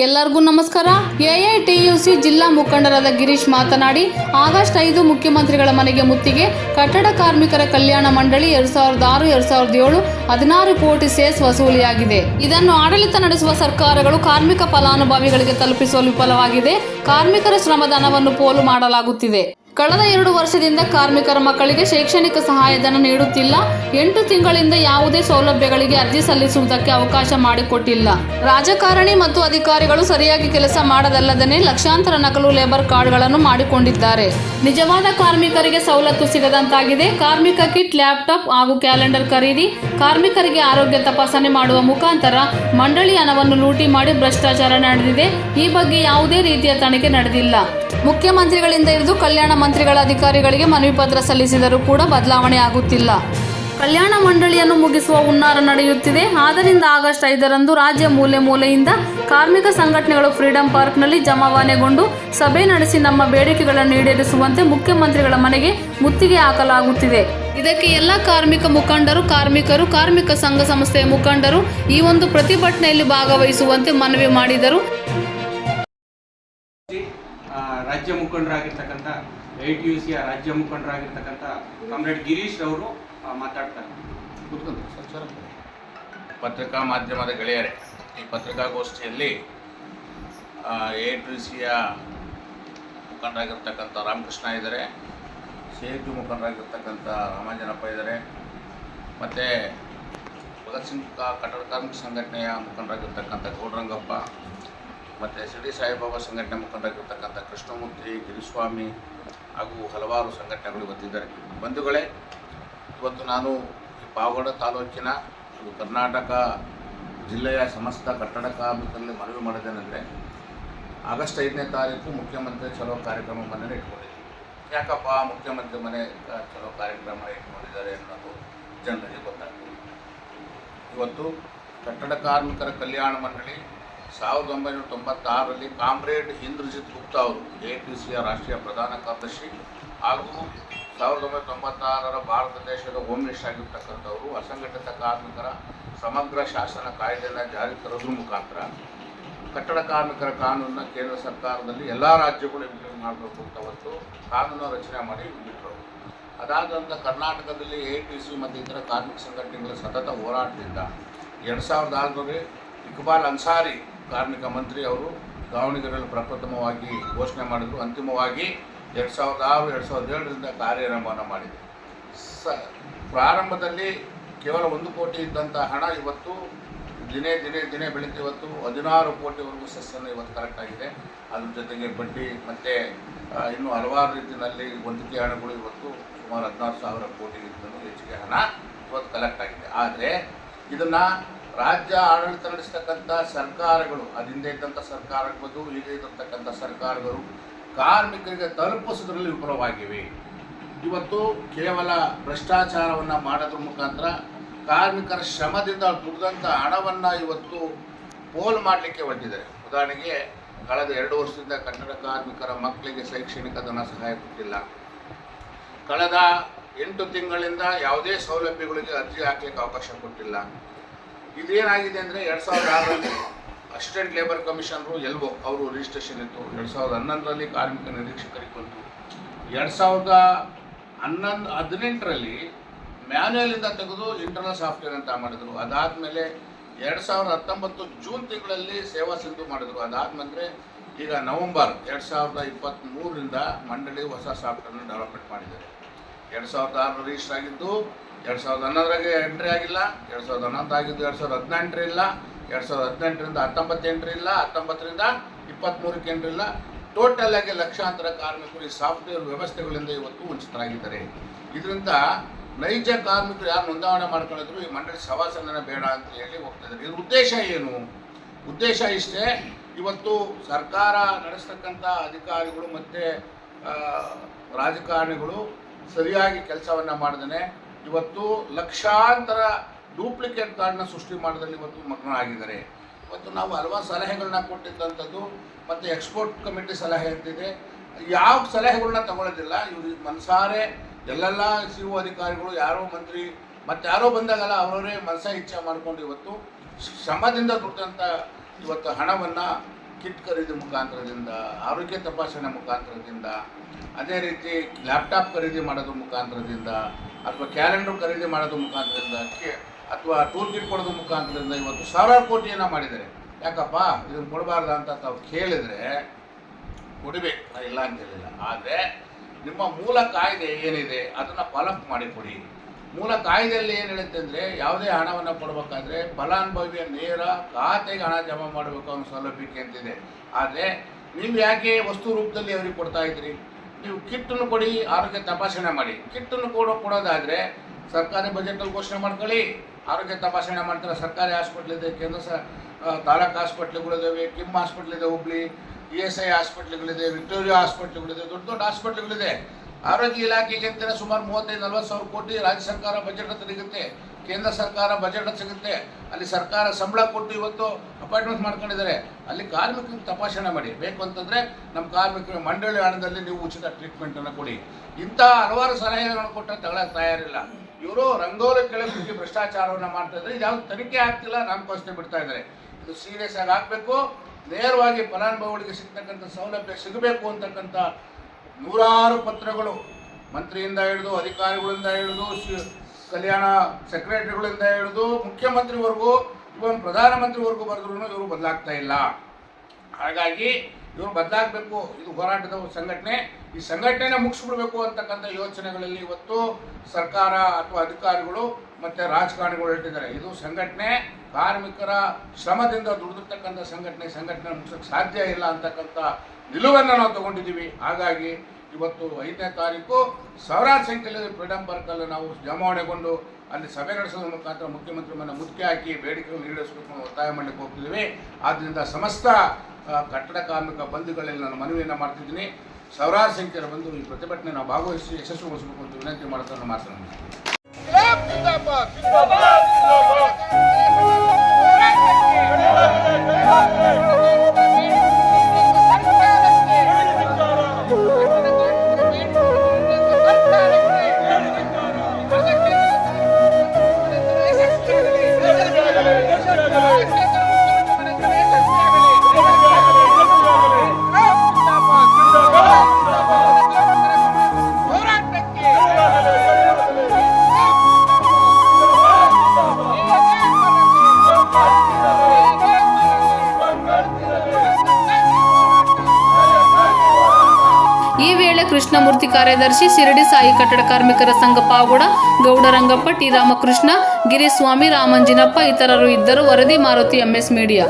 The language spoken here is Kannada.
ಎಲ್ಲರಿಗೂ ನಮಸ್ಕಾರ. ಎಐಟಿಯುಸಿ ಜಿಲ್ಲಾ ಮುಖಂಡರಾದ ಗಿರೀಶ್ ಮಾತನಾಡಿ, ಆಗಸ್ಟ್ ಐದು ಮುಖ್ಯಮಂತ್ರಿಗಳ ಮನೆಗೆ ಮುತ್ತಿಗೆ ಕಟ್ಟಡ ಕಾರ್ಮಿಕರ ಕಲ್ಯಾಣ ಮಂಡಳಿ ಎರಡು ಸಾವಿರದ ಆರು, ಎರಡು ಸಾವಿರದ ಏಳು ಹದಿನಾರು ಕೋಟಿ ಸೆಸ್ ವಸೂಲಿಯಾಗಿದೆ. ಇದನ್ನು ಆಡಳಿತ ನಡೆಸುವ ಸರ್ಕಾರಗಳು ಕಾರ್ಮಿಕ ಫಲಾನುಭವಿಗಳಿಗೆ ತಲುಪಿಸುವ ವಿಫಲವಾಗಿದೆ. ಕಾರ್ಮಿಕರ ಶ್ರಮದಾನವನ್ನು ಪೋಲು ಮಾಡಲಾಗುತ್ತಿದೆ. ಕಳೆದ ಎರಡು ವರ್ಷದಿಂದ ಕಾರ್ಮಿಕರ ಮಕ್ಕಳಿಗೆ ಶೈಕ್ಷಣಿಕ ಸಹಾಯಧನ ನೀಡುತ್ತಿಲ್ಲ. ಎಂಟು ತಿಂಗಳಿಂದ ಯಾವುದೇ ಸೌಲಭ್ಯಗಳಿಗೆ ಅರ್ಜಿ ಸಲ್ಲಿಸುವುದಕ್ಕೆ ಅವಕಾಶ ಮಾಡಿಕೊಟ್ಟಿಲ್ಲ. ರಾಜಕಾರಣಿ ಮತ್ತು ಅಧಿಕಾರಿಗಳು ಸರಿಯಾಗಿ ಕೆಲಸ ಮಾಡದಲ್ಲದೇ ಲಕ್ಷಾಂತರ ನಕಲು ಲೇಬರ್ ಕಾರ್ಡ್ಗಳನ್ನು ಮಾಡಿಕೊಂಡಿದ್ದಾರೆ. ನಿಜವಾದ ಕಾರ್ಮಿಕರಿಗೆ ಸವಲತ್ತು ಸಿಗದಂತಾಗಿದೆ. ಕಾರ್ಮಿಕ ಕಿಟ್, ಲ್ಯಾಪ್ಟಾಪ್ ಹಾಗೂ ಕ್ಯಾಲೆಂಡರ್ ಖರೀದಿ, ಕಾರ್ಮಿಕರಿಗೆ ಆರೋಗ್ಯ ತಪಾಸಣೆ ಮಾಡುವ ಮುಖಾಂತರ ಮಂಡಳಿ ಹಣವನ್ನು ಲೂಟಿ ಮಾಡಿ ಭ್ರಷ್ಟಾಚಾರ ನಡೆದಿದೆ. ಈ ಬಗ್ಗೆ ಯಾವುದೇ ರೀತಿಯ ತನಿಖೆ ನಡೆದಿಲ್ಲ. ಮುಖ್ಯಮಂತ್ರಿಗಳಿಂದ ಹಿಡಿದು ಕಲ್ಯಾಣ ಮಂತ್ರಿಗಳ ಅಧಿಕಾರಿಗಳಿಗೆ ಮನವಿ ಪತ್ರ ಸಲ್ಲಿಸಿದರೂ ಕೂಡ ಬದಲಾವಣೆ ಆಗುತ್ತಿಲ್ಲ. ಕಲ್ಯಾಣ ಮಂಡಳಿಯನ್ನು ಮುಗಿಸುವ ಹುನ್ನಾರ ನಡೆಯುತ್ತಿದೆ. ಆದ್ದರಿಂದ ಆಗಸ್ಟ್ ಐದರಂದು ರಾಜ್ಯ ಮೂಲೆ ಮೂಲೆಯಿಂದ ಕಾರ್ಮಿಕ ಸಂಘಟನೆಗಳು ಫ್ರೀಡಂ ಪಾರ್ಕ್ನಲ್ಲಿ ಜಮಾವಣೆಗೊಂಡು ಸಭೆ ನಡೆಸಿ ನಮ್ಮ ಬೇಡಿಕೆಗಳನ್ನು ಈಡೇರಿಸುವಂತೆ ಮುಖ್ಯಮಂತ್ರಿಗಳ ಮನೆಗೆ ಮುತ್ತಿಗೆ ಹಾಕಲಾಗುತ್ತಿದೆ. ಇದಕ್ಕೆ ಎಲ್ಲ ಕಾರ್ಮಿಕ ಮುಖಂಡರು, ಕಾರ್ಮಿಕರು, ಕಾರ್ಮಿಕ ಸಂಘ ಸಂಸ್ಥೆಯ ಮುಖಂಡರು ಈ ಒಂದು ಪ್ರತಿಭಟನೆಯಲ್ಲಿ ಭಾಗವಹಿಸುವಂತೆ ಮನವಿ ಮಾಡಿದರು. ರಾಜ್ಯ ಮುಖಂಡರಾಗಿರ್ತಕ್ಕಂಥ ಎ ಟಿ ಯು ಸಿಯ ರಾಜ್ಯ ಮುಖಂಡರಾಗಿರ್ತಕ್ಕಂಥ ಕಾಮ್ರೇಡ್ ಗಿರೀಶ್ ಅವರು ಮಾತಾಡ್ತಾರೆ. ಪತ್ರಿಕಾ ಮಾಧ್ಯಮದ ಗೆಳೆಯರೇ ಈ ಪತ್ರಿಕಾಗೋಷ್ಠಿಯಲ್ಲಿ ಎ ಟಿ ಸಿಯ ಮುಖಂಡರಾಗಿರ್ತಕ್ಕಂಥ ರಾಮಕೃಷ್ಣ ಇದ್ದಾರೆ ಸಿ ಎ ಟಿ ಮುಖಂಡರಾಗಿರ್ತಕ್ಕಂಥ ರಾಮಾಂಜನಪ್ಪ ಇದ್ದಾರೆ ಮತ್ತು ಭಗತ್ ಸಿಂಗ್ ಕಟ್ಟಡ ಕಾರ್ಮಿಕ ಸಂಘಟನೆಯ ಮುಖಂಡರಾಗಿರ್ತಕ್ಕಂಥ ಗೌಡ್ರಂಗಪ್ಪ ಮತ್ತು ಶಿರಡಿ ಸಾಯಿಬಾಬಾ ಸಂಘಟನೆ ಮುಖಂಡರಾಗಿರ್ತಕ್ಕಂಥ ಕೃಷ್ಣಮೂರ್ತಿ, ಗಿರಿಸ್ವಾಮಿ ಹಾಗೂ ಹಲವಾರು ಸಂಘಟನೆಗಳು ಇವತ್ತಿದ್ದಾರೆ ಬಂಧುಗಳೇ, ಇವತ್ತು ನಾನು ಈ ಪಾವಗಡ ತಾಲೂಕಿನ ಕರ್ನಾಟಕ ಜಿಲ್ಲೆಯ ಸಮಸ್ತ ಕಟ್ಟಡ ಕಾರ್ಮಿಕರಲ್ಲಿ ಮನವಿ ಮಾಡಿದ್ದೇನೆಂದರೆ ಆಗಸ್ಟ್ ಐದನೇ ತಾರೀಕು ಮುಖ್ಯಮಂತ್ರಿ ಚಲೋ ಕಾರ್ಯಕ್ರಮ ಮನೇಲಿ ಇಟ್ಕೊಂಡಿದ್ದೀನಿ. ಯಾಕಪ್ಪ ಮುಖ್ಯಮಂತ್ರಿ ಮನೆ ಚಲೋ ಕಾರ್ಯಕ್ರಮ ಇಟ್ಕೊಂಡಿದ್ದಾರೆ ಅನ್ನೋದು ಜನರಿಗೆ ಗೊತ್ತಾಗ್ತದೆ ಇವತ್ತು ಕಟ್ಟಡ ಕಾರ್ಮಿಕರ ಕಲ್ಯಾಣ ಮಂಡಳಿ ಸಾವಿರದ ಒಂಬೈನೂರ ತೊಂಬತ್ತಾರರಲ್ಲಿ ಕಾಮ್ರೇಡ್ ಇಂದ್ರಜಿತ್ ಗುಪ್ತಾ ಅವರು, ಎ ಟಿ ಸಿಯ ರಾಷ್ಟ್ರೀಯ ಪ್ರಧಾನ ಕಾರ್ಯದರ್ಶಿ ಹಾಗೂ ಸಾವಿರದ ಒಂಬೈನೂರ ತೊಂಬತ್ತಾರರ ಭಾರತ ದೇಶದ ಹೋಮ್ ಮಿನಿಸ್ಟರ್ ಆಗಿರ್ತಕ್ಕಂಥವರು, ಅಸಂಘಟಿತ ಕಾರ್ಮಿಕರ ಸಮಗ್ರ ಶಾಸನ ಕಾಯ್ದೆಯನ್ನು ಜಾರಿ ತರೋದ್ರ ಮುಖಾಂತರ ಕಟ್ಟಡ ಕಾರ್ಮಿಕರ ಕಾನೂನನ್ನ ಕೇಂದ್ರ ಸರ್ಕಾರದಲ್ಲಿ ಎಲ್ಲ ರಾಜ್ಯಗಳು ಇಂಪ್ಲಿಮೆಂಟ್ ಮಾಡಬೇಕು ಅಂತ ಒಂದು ಕಾನೂನು ರಚನೆ ಮಾಡಿ ಬಿಟ್ಟರು ಅದಾದ ನಂತರ ಕರ್ನಾಟಕದಲ್ಲಿ ಎ ಟಿ ಸಿ ಮತ್ತು ಇತರ ಕಾರ್ಮಿಕ ಸಂಘಟನೆಗಳ ಸತತ ಹೋರಾಟದಿಂದ ಎರಡು ಸಾವಿರದ ಆರರಲ್ಲಿ ಇಕ್ಬಾಲ್ ಅನ್ಸಾರಿ ಕಾರ್ಮಿಕ ಮಂತ್ರಿ ಅವರು ದಾವಣಗೆರೆಯಲ್ಲಿ ಪ್ರಪ್ರಥಮವಾಗಿ ಘೋಷಣೆ ಮಾಡಿದರು. ಅಂತಿಮವಾಗಿ ಎರಡು ಸಾವಿರದ ಆರು, ಎರಡು ಸಾವಿರದ ಏಳರಿಂದ ಕಾರ್ಯಾರಂಭವನ್ನು ಮಾಡಿದೆ ಸ, ಪ್ರಾರಂಭದಲ್ಲಿ ಕೇವಲ ಒಂದು ಕೋಟಿ ಇದ್ದಂಥ ಹಣ ಇವತ್ತು ದಿನೇ ದಿನೇ ದಿನೇ ಬೆಳೀತು ಇವತ್ತು ಹದಿನಾರು ಕೋಟಿವರೆಗೂ ಸಸ್ಯನ ಇವತ್ತು ಕರೆಕ್ಟ್ ಆಗಿದೆ. ಅದ್ರ ಜೊತೆಗೆ ಬಡ್ಡಿ ಮತ್ತು ಇನ್ನೂ ಹಲವಾರು ರೀತಿಯಲ್ಲಿ ಹೊಂದಿಕೆ ಹಣಗಳು ಇವತ್ತು ಸುಮಾರು ಹದಿನಾರು ಸಾವಿರ ಕೋಟಿಗಿಂತಲೂ ಹೆಚ್ಚಿಗೆ ಹಣ ಇವತ್ತು ಕಲೆಕ್ಟ್ ಆಗಿದೆ. ಆದರೆ ಇದನ್ನು ರಾಜ್ಯ ಆಡಳಿತ ನಡೆಸ್ತಕ್ಕಂಥ ಸರ್ಕಾರಗಳು, ಅದಿಂದ ಹಿಂದೆ ಇದ್ದಂಥ ಸರ್ಕಾರ ಆಗ್ಬೋದು ಈಗ ಇರತಕ್ಕಂಥ ಸರ್ಕಾರಗಳು ಕಾರ್ಮಿಕರಿಗೆ ತಲುಪಿಸೋದ್ರಲ್ಲಿ ವಿಫಲವಾಗಿವೆ. ಇವತ್ತು ಕೇವಲ ಭ್ರಷ್ಟಾಚಾರವನ್ನು ಮಾಡೋದ್ರ ಮುಖಾಂತರ ಕಾರ್ಮಿಕರ ಶ್ರಮದಿಂದ ದುಡಿದಂಥ ಹಣವನ್ನು ಇವತ್ತು ಪೋಲ್ ಮಾಡಲಿಕ್ಕೆ ಹೊರಟಿದ್ದಾರೆ ಉದಾಹರಣೆಗೆ, ಕಳೆದ ಎರಡು ವರ್ಷದಿಂದ ಕನ್ನಡ ಕಾರ್ಮಿಕರ ಮಕ್ಕಳಿಗೆ ಶೈಕ್ಷಣಿಕ ಧನ ಸಹಾಯ ಕೊಟ್ಟಿಲ್ಲ. ಕಳೆದ ಎಂಟು ತಿಂಗಳಿಂದ ಯಾವುದೇ ಸೌಲಭ್ಯಗಳಿಗೆ ಅರ್ಜಿ ಹಾಕಲಿಕ್ಕೆ ಅವಕಾಶ ಕೊಟ್ಟಿಲ್ಲ. ಇದೇನಾಗಿದೆ ಅಂದರೆ ಎರಡು ಸಾವಿರದ ಆರರಲ್ಲಿ ಅಸಿಸ್ಟೆಂಟ್ ಲೇಬರ್ ಕಮಿಷನರು ಎಲ್ಬೋ ಅವರು ರಿಜಿಸ್ಟ್ರೇಷನ್ ಇತ್ತು. ಎರಡು ಸಾವಿರದ ಹನ್ನೊಂದರಲ್ಲಿ ಕಾರ್ಮಿಕ ನಿರೀಕ್ಷಕರಿಗೆ ಬಂತು. ಎರಡು ಸಾವಿರದ ಹನ್ನೊಂದು, ಹದಿನೆಂಟರಲ್ಲಿ ಮ್ಯಾನ್ಯಲಿಂದ ತೆಗೆದು ಇಂಟರ್ನಲ್ ಸಾಫ್ಟ್ವೇರ್ ಅಂತ ಮಾಡಿದರು. ಅದಾದಮೇಲೆ ಎರಡು ಸಾವಿರದ ಹತ್ತೊಂಬತ್ತು ಜೂನ್ ತಿಂಗಳಲ್ಲಿ ಸೇವಾ ಸಿಂಧು ಮಾಡಿದರು. ಅದಾದ್ಮೇಲೆ ಈಗ ನವೆಂಬರ್ ಎರಡು ಸಾವಿರದ ಇಪ್ಪತ್ತ್ಮೂರರಿಂದ ಮಂಡಳಿ ಹೊಸ ಸಾಫ್ಟ್ವೇರ್ನ ಡೆವಲಪ್ಮೆಂಟ್ ಮಾಡಿದ್ದಾರೆ. ಎರಡು ಸಾವಿರದ ಆರು ರಿಜಿಸ್ಟರ್ ಆಗಿದ್ದು ಎರಡು ಸಾವಿರದ ಹನ್ನೊಂದರಾಗೆ ಎಂಟ್ರಿ ಆಗಿಲ್ಲ, ಎರಡು ಸಾವಿರದ ಹನ್ನೊಂದು ಆಗಿದ್ದು ಎರಡು ಸಾವಿರದ ಹದಿನೆಂಟರಿ ಇಲ್ಲ, ಎರಡು ಸಾವಿರದ ಹದಿನೆಂಟರಿಂದ ಹತ್ತೊಂಬತ್ತೆಂಟರಿ ಇಲ್ಲ, ಹತ್ತೊಂಬತ್ತರಿಂದ ಇಪ್ಪತ್ತ್ಮೂರಕ್ಕೆ ಎಂಟ್ರಿ ಇಲ್ಲ. ಟೋಟಲ್ ಆಗಿ ಲಕ್ಷಾಂತರ ಕಾರ್ಮಿಕರು ಈ ಸಾಫ್ಟ್ವೇರ್ ವ್ಯವಸ್ಥೆಗಳಿಂದ ಇವತ್ತು ವಂಚಿತರಾಗಿದ್ದಾರೆ. ಇದರಿಂದ ನೈಜ ಕಾರ್ಮಿಕರು ಯಾರು ನೋಂದಾವಣೆ ಮಾಡ್ಕೊಂಡಿದ್ರು, ಈ ಮಂಡಳಿ ಸವಾಸನ ಬೇಡ ಅಂತ ಹೇಳಿ ಹೋಗ್ತಿದ್ದಾರೆ ಇದ್ರ ಉದ್ದೇಶ ಏನು? ಉದ್ದೇಶ ಇಷ್ಟೇ, ಇವತ್ತು ಸರ್ಕಾರ ನಡೆಸ್ತಕ್ಕಂಥ ಅಧಿಕಾರಿಗಳು ಮತ್ತು ರಾಜಕಾರಣಿಗಳು ಸರಿಯಾಗಿ ಕೆಲಸವನ್ನು ಮಾಡ್ದೇ ಇವತ್ತು ಲಕ್ಷಾಂತರ ಡೂಪ್ಲಿಕೇಟ್ ಕಾರ್ಡ್ನ ಸೃಷ್ಟಿ ಮಾಡೋದ್ರಲ್ಲಿ ಇವತ್ತು ಮಗ್ನರಾಗಿದ್ದಾರೆ. ಇವತ್ತು ನಾವು ಹಲವಾರು ಸಲಹೆಗಳನ್ನ ಕೊಟ್ಟಿದ್ದಂಥದ್ದು ಮತ್ತು ಎಕ್ಸ್ಪೋರ್ಟ್ ಕಮಿಟಿ ಸಲಹೆ ಅಂತಿದೆ. ಯಾವ ಸಲಹೆಗಳನ್ನ ತಗೊಳ್ಳೋದಿಲ್ಲ ಇವರು ಮನಸಾರೆ ಎಲ್ಲೆಲ್ಲ ಸಿ ಓ ಅಧಿಕಾರಿಗಳು, ಯಾರೋ ಮಂತ್ರಿ, ಮತ್ತು ಯಾರೋ ಬಂದಾಗಲ್ಲ ಅವರವರೇ ಮನಸ ಇಚ್ಛೆ ಮಾಡಿಕೊಂಡು ಇವತ್ತು ಶ್ರಮದಿಂದ ದುಡ್ದಂಥ ಇವತ್ತು ಹಣವನ್ನು ಕಿಟ್ ಖರೀದಿ ಮುಖಾಂತರದಿಂದ, ಆರೋಗ್ಯ ತಪಾಸಣೆ ಮುಖಾಂತರದಿಂದ, ಅದೇ ರೀತಿ ಲ್ಯಾಪ್ಟಾಪ್ ಖರೀದಿ ಮಾಡೋದ್ರ ಮುಖಾಂತರದಿಂದ ಅಥವಾ ಕ್ಯಾಲೆಂಡರ್ ಖರೀದಿ ಮಾಡೋದ್ರ ಮುಖಾಂತರದಿಂದ ಅಥವಾ ಟೂರ್ ಕಿಟ್ ಕೊಡೋದ್ರ ಮುಖಾಂತರದಿಂದ ಇವತ್ತು ಸಾವಿರಾರು ಕೋಟಿಯನ್ನು ಮಾಡಿದ್ದಾರೆ. ಯಾಕಪ್ಪ? ಇದನ್ನು ಕೊಡಬಾರ್ದು ಅಂತ ತಾವು ಕೇಳಿದರೆ ಕೊಡಬೇಕು, ಇಲ್ಲ ಹೇಳಿಲ್ಲ. ಆದರೆ ನಿಮ್ಮ ಮೂಲ ಕಾಯ್ದೆ ಏನಿದೆ, ಅದನ್ನು ಫಾಲೋಅಪ್ ಮಾಡಿ ಕೊಡಿ. ಮೂಲ ಕಾಯ್ದೆಯಲ್ಲಿ ಏನು ಹೇಳುತ್ತೆ ಅಂದರೆ ಯಾವುದೇ ಹಣವನ್ನು ಕೊಡಬೇಕಾದ್ರೆ ಫಲಾನುಭವಿಯ ನೇರ ಖಾತೆಗೆ ಹಣ ಜಮಾ ಮಾಡಬೇಕು ಅನ್ನೋ ಸೌಲಭ್ಯಕ್ಕೆ ಅಂತಿದೆ ಆದರೆ ನೀವು ಯಾಕೆ ವಸ್ತು ರೂಪದಲ್ಲಿ ಅವ್ರಿಗೆ ಕೊಡ್ತಾ ಇದ್ದೀರಿ? ನೀವು ಕಿಟ್ಟನ್ನು ಕೊಡಿ, ಆರೋಗ್ಯ ತಪಾಸಣೆ ಮಾಡಿ. ಕಿಟ್ಟನ್ನು ಕೊಡೋ ಕೊಡೋದಾದರೆ ಸರ್ಕಾರಿ ಬಜೆಟಲ್ಲಿ ಘೋಷಣೆ ಮಾಡ್ಕೊಳ್ಳಿ. ಆರೋಗ್ಯ ತಪಾಸಣೆ ಮಾಡ್ತಾರೆ, ಸರ್ಕಾರಿ ಹಾಸ್ಪಿಟ್ಲ್ ಇದೆ, ಕೇಂದ್ರ ಸ ತಾಲೂಕು ಹಾಸ್ಪಿಟ್ಲ್ಗಳಿದ್ದಾವೆ ಕಿಮ್ ಹಾಸ್ಪಿಟ್ಲ್ ಇದೆ, ಹುಬ್ಳಿ, ಇ ಎಸ್ ಐ ಹಾಸ್ಪಿಟ್ಲ್ಗಳಿದೆ ವಿಕ್ಟೋರಿಯಾ ಹಾಸ್ಪಿಟ್ಲ್ಗಳಿದೆ ದೊಡ್ಡ ದೊಡ್ಡ ಹಾಸ್ಪಿಟ್ಲ್ಗಳಿದೆ ಆರೋಗ್ಯ ಇಲಾಖೆಗೆ ಅಂತಲೇ ಸುಮಾರು ಮೂವತ್ತೈದು, ನಲ್ವತ್ತು ಸಾವಿರ ಕೋಟಿ ರಾಜ್ಯ ಸರ್ಕಾರ ಬಜೆಟ್ ಸಿಗುತ್ತೆ. ಕೇಂದ್ರ ಸರ್ಕಾರ ಬಜೆಟ್ ಸಿಗುತ್ತೆ. ಅಲ್ಲಿ ಸರ್ಕಾರ ಸಂಬಳ ಕೊಟ್ಟು ಇವತ್ತು ಅಪಾಯಿಂಟ್ಮೆಂಟ್ ಮಾಡ್ಕೊಂಡಿದ್ದಾರೆ. ಅಲ್ಲಿ ಕಾರ್ಮಿಕರಿಗೆ ತಪಾಸಣೆ ಮಾಡಿ. ಬೇಕು ಅಂತಂದರೆ ನಮ್ಮ ಕಾರ್ಮಿಕರ ಮಂಡಳಿ ಹಣದಲ್ಲಿ ನೀವು ಉಚಿತ ಟ್ರೀಟ್ಮೆಂಟನ್ನು ಕೊಡಿ. ಇಂತಹ ಹಲವಾರು ಸಲಹೆಗಳನ್ನು ಕೊಟ್ಟರೆ ತಗೊಳ್ಳೋಕೆ ತಯಾರಿಲ್ಲ. ಇವರು ರಂಗೋಲಿ ಕೆಳಗೆ ಭ್ರಷ್ಟಾಚಾರವನ್ನು ಮಾಡ್ತಾ ಇದ್ದಾರೆ. ಇದು ತನಿಖೆ ಆಗ್ತಿಲ್ಲ ನಾಮಕಾವಸ್ಥೆ ಬಿಡ್ತಾ ಇದ್ದಾರೆ. ಇದು ಸೀರಿಯಸ್ ಆಗಿ ಆಗಬೇಕು ನೇರವಾಗಿ ಫಲಾನುಭವಿಗಳಿಗೆ ಸಿಗ್ತಕ್ಕಂಥ ಸೌಲಭ್ಯ ಸಿಗಬೇಕು ಅಂತಕ್ಕಂಥ ನೂರಾರು ಪತ್ರಗಳು ಮಂತ್ರಿಯಿಂದ ಹಿಡಿದು ಅಧಿಕಾರಿಗಳಿಂದ ಹಿಡಿದು ಕಲ್ಯಾಣ ಸೆಕ್ರೆಟರಿಗಳಿಂದ ಹಿಡಿದು ಮುಖ್ಯಮಂತ್ರಿವರೆಗೂ ಇವನ್ ಪ್ರಧಾನಮಂತ್ರಿವರೆಗೂ ಬರೆದ್ರು ಇವರು ಬದಲಾಗ್ತಾ ಇಲ್ಲ. ಹಾಗಾಗಿ ಇವರು ಬದಲಾಗಬೇಕು. ಇದು ಹೋರಾಟದ ಸಂಘಟನೆ. ಈ ಸಂಘಟನೆನ ಮುಗಿಸ್ಬಿಡ್ಬೇಕು ಅಂತಕ್ಕಂಥ ಯೋಚನೆಗಳಲ್ಲಿ ಇವತ್ತು ಸರ್ಕಾರ ಅಥವಾ ಅಧಿಕಾರಿಗಳು ಮತ್ತು ರಾಜಕಾರಣಿಗಳು ಹೇಳ್ತಿದ್ದಾರೆ. ಇದು ಸಂಘಟನೆ. ಕಾರ್ಮಿಕರ ಶ್ರಮದಿಂದ ದುಡಿದಿರ್ತಕ್ಕಂಥ ಸಂಘಟನೆ. ಸಂಘಟನೆ ಮುಗಿಸೋಕ್ಕೆ ಸಾಧ್ಯ ಇಲ್ಲ ಅಂತಕ್ಕಂಥ ನಿಲುವನ್ನು ನಾವು ತಗೊಂಡಿದ್ದೀವಿ. ಹಾಗಾಗಿ ಇವತ್ತು ಐದನೇ ತಾರೀಕು ಸಾವಿರಾರು ಸಂಖ್ಯೆಯಲ್ಲಿ ಫ್ರೀಡಮ್ ಪಾರ್ಕಲ್ಲಿ ನಾವು ಜಮಾವಣೆಗೊಂಡು ಅಲ್ಲಿ ಸಭೆ ನಡೆಸೋದ್ರ ಮುಖಾಂತರ ಮುಖ್ಯಮಂತ್ರಿ ಮನೆ ಮುಖ್ಯ ಹಾಕಿ ಬೇಡಿಕೆಗಳನ್ನು ಈಡೇರಿಸಬೇಕು ಒತ್ತಾಯ ಮಾಡಲಿಕ್ಕೆ ಹೋಗ್ತಿದ್ದೀವಿ. ಆದ್ದರಿಂದ ಸಮಸ್ತ ಕಟ್ಟಡ ಕಾರ್ಮಿಕ ಬಂಧುಗಳಲ್ಲಿ ನಾನು ಮನವಿಯನ್ನು ಮಾಡ್ತಿದ್ದೀನಿ. ಸಾವಿರಾರು ಸಂಖ್ಯೆಯಲ್ಲಿ ಬಂದು ಈ ಪ್ರತಿಭಟನೆ ನಾವು ಭಾಗವಹಿಸಿ ಯಶಸ್ವಿಗೊಳಿಸಬೇಕು ಅಂತ ವಿನಂತಿ ಮಾಡ್ತಾ ಮಾತನಾಡ್ತೀನಿ ಕೃಷ್ಣಮೂರ್ತಿ ಕಾರ್ಯದರ್ಶಿ ಶಿರಡಿ ಸಾಯಿ ಕಟ್ಟಡ ಕಾರ್ಮಿಕರ ಸಂಘ ಪಾವಗಡ ಗೌಡರಂಗಪ್ಪ, ಟಿ ರಾಮಕೃಷ್ಣ, ಗಿರಿಸ್ವಾಮಿ, ರಾಮಂಜಿನಪ್ಪ ಇತರರು ಇದ್ದರು. ವರದಿ ಮಾರುತಿ, ಎಂಎಸ್ ಮೀಡಿಯಾ.